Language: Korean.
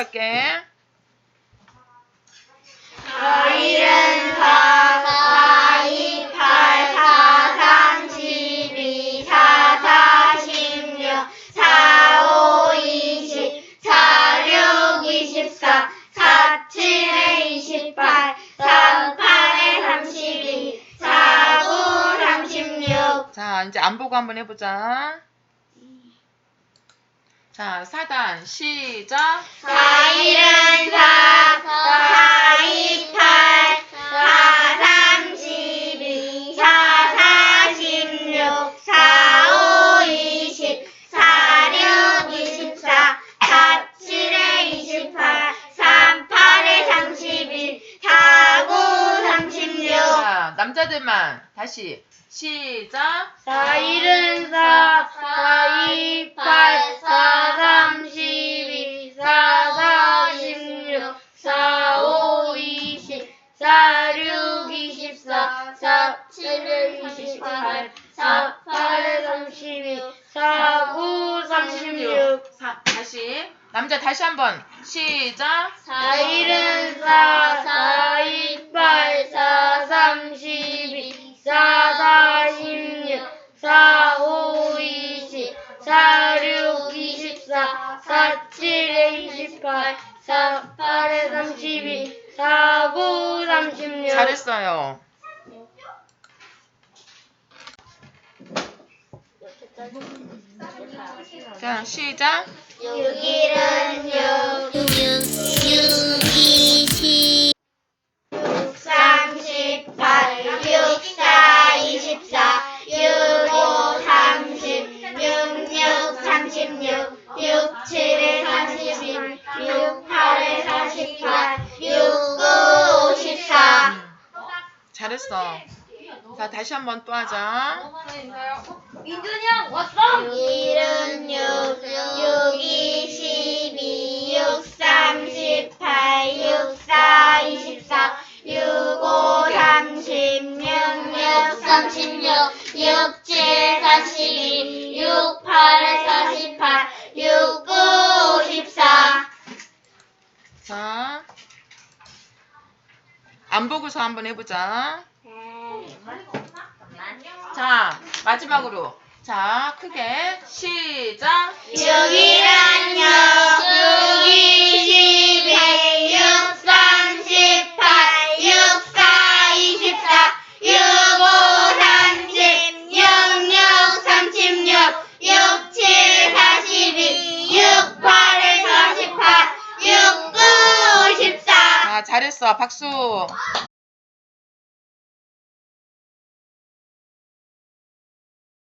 할게. 저희는 4, 4, 2, 자, 이제 안 보고 한번 해보자. 자, 4단 시작. 4, 1은 4, 4, 2, 8, 4, 32, 4, 46, 4, 5, 20, 4, 6, 24, 4, 7에 28, 3, 8에 31, 4, 9, 36. 자, 남자들만 다시 시작. 4, 1은 4, 4, 2, 8, 7, 28, 4, 8, 32, 4, 9, 36. 사, 다시. 남자 다시 한번 시작. 4, 1은 4, 4, 2, 8, 4, 32, 4, 46, 4, 5, 20, 4, 6, 24, 4, 7, 28, 4, 8, 32, 4, 9, 36. 잘했어요. 자, 시작. 6, 1은 6, 6, 20, 6, 38, 6, 4, 24, 6, 5, 30, 6, 6, 36, 6, 7에 32, 6, 8에 48, 6, 9, 54. 잘했어. 자, 다시 한번 또 하자. 민준이 형 왔어? 1은 6, 6, 22, 6, 38, 6, 4, 24, 6, 5, 30, 6, 6, 36, 6, 7, 42, 6, 8, 48, 6, 9, 54. 자. 안 보고서 한번 해보자. 자, 마지막으로. 자, 크게 시작. 6이란 6, 6, 22, 6, 38, 6, 4, 24, 6, 5, 30, 6, 6, 36, 6, 7, 42, 6, 8, 48, 6, 9, 54. 자, 잘했어. 박수.